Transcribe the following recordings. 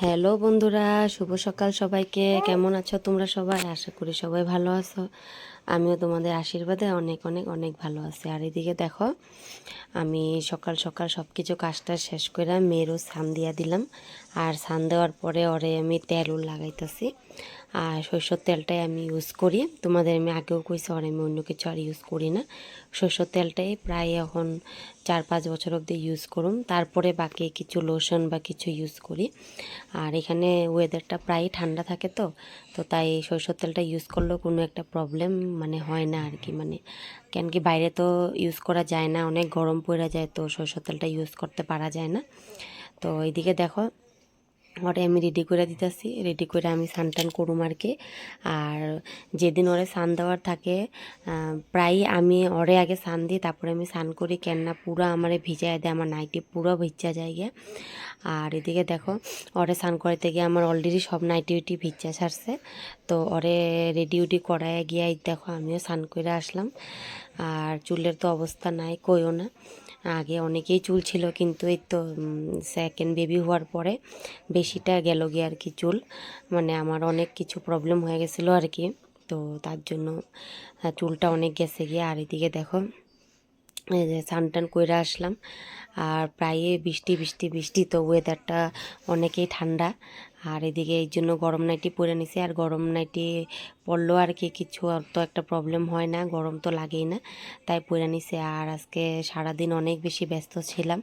Hello বন্ধুরা শুভ সকাল সবাইকে। কেমন আছো তোমরা সবাই? আশা করি সবাই ভালো আছো। আমিও তোমাদের আশীর্বাদে অনেক অনেক অনেক ভালো আছি। আর এদিকে দেখো, আমি সকাল সকাল সব কিছু কাজটা শেষ করে মেয়েরও সান দিয়া দিলাম। আর সান দেওয়ার পরে ওরে আমি তেলও লাগাইতেছি। আর সরষের তেলটাই আমি ইউজ করি। তোমাদের আমি আগেও কইছি, আর আমি অন্য কিছু আর ইউজ করি না। সরষের তেলটাই প্রায় এখন চার, পাঁচ বছর অবধি ইউজ করুম। তারপরে বাকি কিছু লোশন বা কিছু ইউজ করি। আর এখানে ওয়েদারটা প্রায় ঠান্ডা থাকে তো তো তাই সরষের তেলটা ইউজ করলেও কোনো একটা প্রবলেম মানে হয় না আর কি। মানে কেন কি বাইরে তো ইউজ করা যায় না, অনেক গরম পড়ে যায় তো সরষের তেলটা ইউজ করতে পারা যায় না। তো এইদিকে দেখো ওরে আমি রেডি করে দিতেছি। রেডি করে আমি সান টান করুম আর কি আর যেদিন ওরে সান দেওয়ার থাকে প্রায় আমি ওরে আগে সান দিই, তারপরে আমি সান করি। কেননা পুরো আমারে ভিজাই দেয়, আমার নাইটি পুরো ভিজা যায় গিয়ে আর এদিকে দেখো, ওরে সান করাইতে গিয়ে আমার অলরেডি সব নাইটি উইটি ভিজা ছাড়ছে তো ওরে রেডি উডি করায় গিয়ে দেখো, আমিও সান করে আসলাম। আর চুলের তো অবস্থা নাই, কইও না। আগে অনেকেই চুল ছিল, কিন্তু এই তো সেকেন্ড বেবি হওয়ার পরে বেশিটা গেল গিয়ে আর কি চুল। মানে আমার অনেক কিছু প্রবলেম হয়ে গেছিল আর কি। তো তার জন্য চুলটা অনেক গেছে গিয়ে। আর এদিকে দেখো স্নান টান করে আসলাম। আর প্রায় বৃষ্টি বৃষ্টি বৃষ্টি, তো ওয়েদারটা অনেকেই ঠান্ডা। আর এদিকে এই জন্য গরম নাইটি পরে নিছি। আর গরম নাইটি পরলেও আর কি কিছু তো একটা প্রবলেম হয় না, গরম তো লাগেই না, তাই পরে নিছি। আর আজকে সারাদিন অনেক বেশি ব্যস্ত ছিলাম,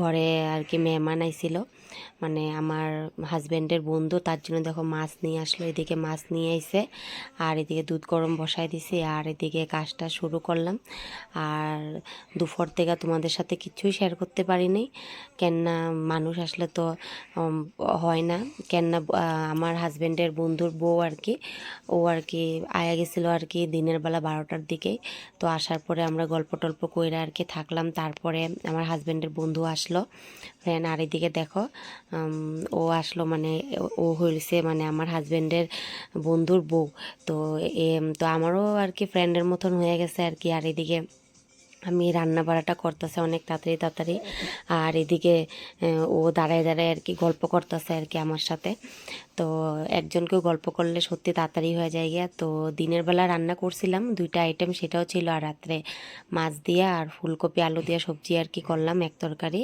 ঘরে আর কি মেহমান আইছিল। মানে আমার হাজব্যান্ডের বন্ধু, তার জন্য দেখো মাছ নিয়ে আসলো, এদিকে মাছ নিয়ে আইছে। আর এদিকে দুধ গরম বসাই দিছি, আর এদিকে কাজটা শুরু করলাম। আর দুপুর থেকে তোমাদের সাথে কিছুই শেয়ার করতে পারিনি কেননা মানুষ আসলে তো হয় না। কেননা আমার হাজব্যান্ডের বন্ধুর বউ আর কি, ও আর কি আয়া গেছিল আর কি দিনের বেলা বারোটার দিকে। তো আসার পরে আমরা গল্প টল্প করে আর কি থাকলাম। তারপরে আমার হাজব্যান্ডের বন্ধু আসলো। ফ্রেন্ড আর এদিকে দেখো ও আসলো মানে ও- হয়েছে মানে আমার হাজব্যান্ডের বন্ধুর বউ। তো তো আমারও আর কি ফ্রেন্ডের মতন হয়ে গেছে আর কি। আর এদিকে আমি রান্না বাড়াটা করতেছে অনেক তাড়াতাড়ি তাড়াতাড়ি। আর এদিকে ও দাঁড়ায় দাঁড়ায় আর কি গল্প করতেছে আর কি আমার সাথে। তো একজনকেও গল্প করলে সত্যি তাড়াতাড়ি হয়ে যায় গিয়া। তো দিনের বেলা রান্না করছিলাম, দুইটা আইটেম সেটাও ছিল আর রাত্রে মাছ দিয়ে আর ফুলকপি, আলু দিয়ে সবজি আর কি করলাম এক তরকারি।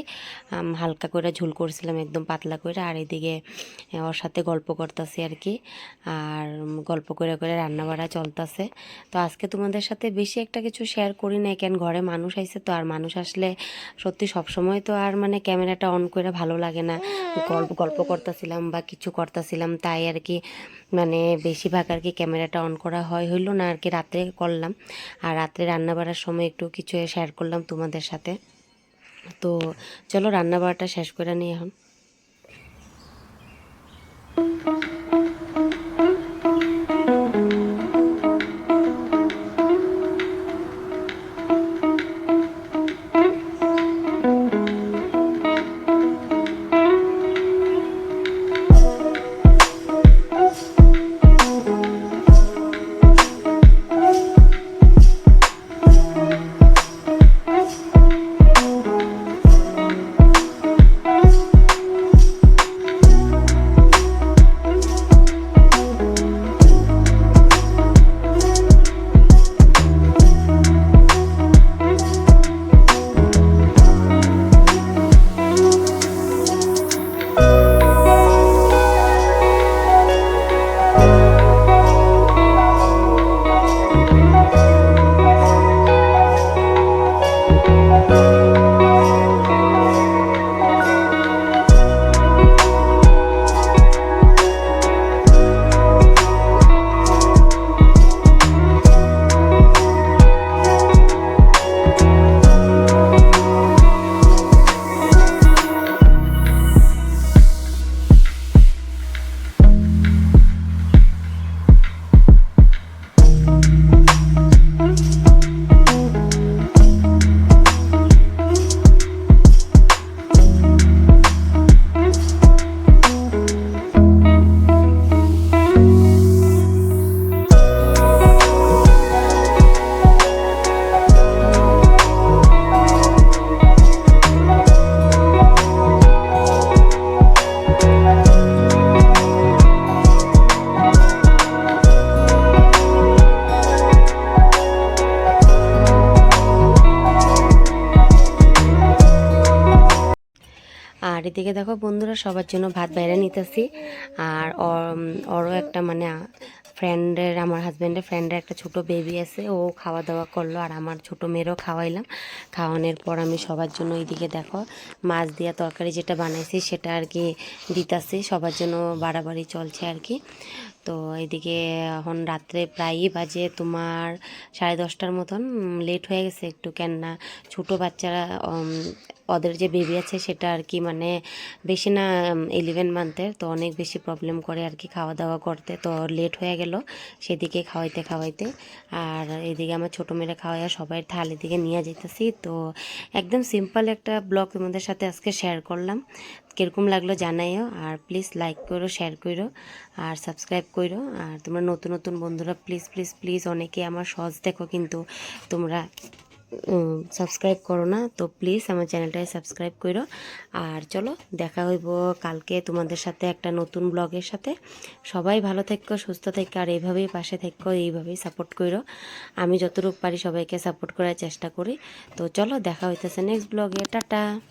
হালকা করে ঝোল করছিলাম একদম পাতলা করে আর এদিকে ওর সাথে গল্প করতেছি আর কি। আর গল্প করে করে রান্না বাড়া চলতেছে। তো আজকে তোমাদের সাথে বেশি একটা কিছু শেয়ার করি না কেন ঘরে মানুষ আইছে তো আর মানুষ আসলে সত্যি সব সময় তো আর মানে ক্যামেরাটা অন করে ভালো লাগে না। গল্প গল্প করতেছিলাম বা কিছু করতেছিলাম। তাই আর কি মানে বেশিরভাগ আর কি ক্যামেরাটা অন করা হয়, হইল না আর কি, রাত্রে করলাম। আর রাত্রে রান্না বাড়ার সময় একটু কিছু শেয়ার করলাম তোমাদের সাথে। তো চলো রান্না বাড়াটা শেষ করে নিই এখন। এদিকে দেখো বন্ধুরা সবার জন্য ভাত বাইরে নিতেছি। আর ওরও একটা মানে ফ্রেন্ডের আমার হাজব্যান্ডের ফ্রেন্ডের একটা ছোট বেবি আছে, ও খাওয়া দাওয়া করল আর আমার ছোট মেয়েরও খাওয়াইলাম। খাওয়ানোর পর আমি সবার জন্য এইদিকে দেখো মাছ দিয়া তরকারি যেটা বানাইছি সেটা আর কি দিতাছি, সবার জন্য বাড়াবাড়ি চলছে আর কি। তো এদিকে এখন রাত্রে প্রায়ই বাজে তোমার সাড়ে দশটার মতন লেট হয়ে গেছে একটু কেন না ছোটো বাচ্চারা ওদের যে বেবি আছে সেটা আর কি মানে বেশি না ইলেভেন মান্থের তো অনেক বেশি প্রবলেম করে আর কি খাওয়া দাওয়া করতে। তো লেট হয়ে গেল সেদিকে খাওয়াইতে খাওয়াইতে। আর এদিকে আমার ছোটো মেয়েরা খাওয়াইয়া সবাই থালি দিকে নিয়ে যেতেছি তো একদম সিম্পল একটা ব্লগ তোমাদের সাথে আজকে শেয়ার করলাম। কীরকম লাগল জানাইও আর প্লিজ লাইক করো শেয়ার করো আর সাবস্ক্রাইব করো। আর তোমরা নতুন নতুন বন্ধুরা প্লিজ প্লিজ প্লিজ অনেকে আমার সহজ দেখো কিন্তু তোমরা সাবস্ক্রাইব করো না, তো প্লিজ আমার চ্যানেলটায় সাবস্ক্রাইব করো আর চলো, দেখা হইব কালকে তোমাদের সাথে একটা নতুন ব্লগের সাথে। সবাই ভালো থাকো, সুস্থ থাকো, আর এইভাবেই পাশে থেকো, এইভাবেই সাপোর্ট করো আমি যতটুকু পারি সবাইকে সাপোর্ট করার চেষ্টা করি। তো চলো, দেখা হইতেছে নেক্সট ব্লগে টাটা!